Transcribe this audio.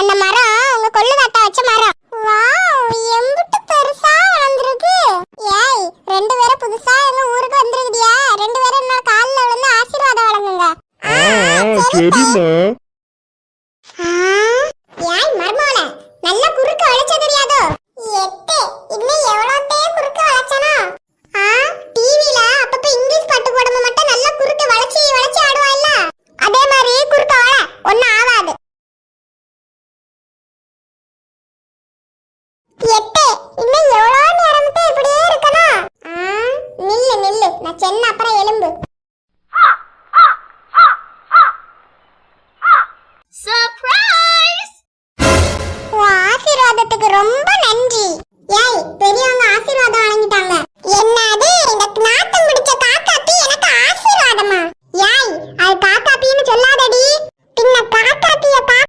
அந்த மரம் உங்க கொள்ளு தாத்தா வச்ச மரம். வாவ் எம்பிட்டு பெருசா வளர்ந்துருக்கு. ஏய் ரெண்டு பேரும் புதுசா எங்க ஊருக்கு வந்திருக்குதியா? ரெண்டு பேரும் என்னோட கால்ல விழுந்து ஆசீர்வாதம் வழங்குங்க. சரிம்மா. சென்னை அப்புறம் எலும்பு. சர்ப்ரைஸ் ஆசீர்வாதத்துக்கு ரொம்ப நன்றி. ஏய் பெரியவங்க ஆசீர்வாதம் வழங்கிட்டாங்க என்னது? இந்த நாத்தம் பிடிச்ச காக்காக்கு எனக்கு ஆசீர்வாதமா?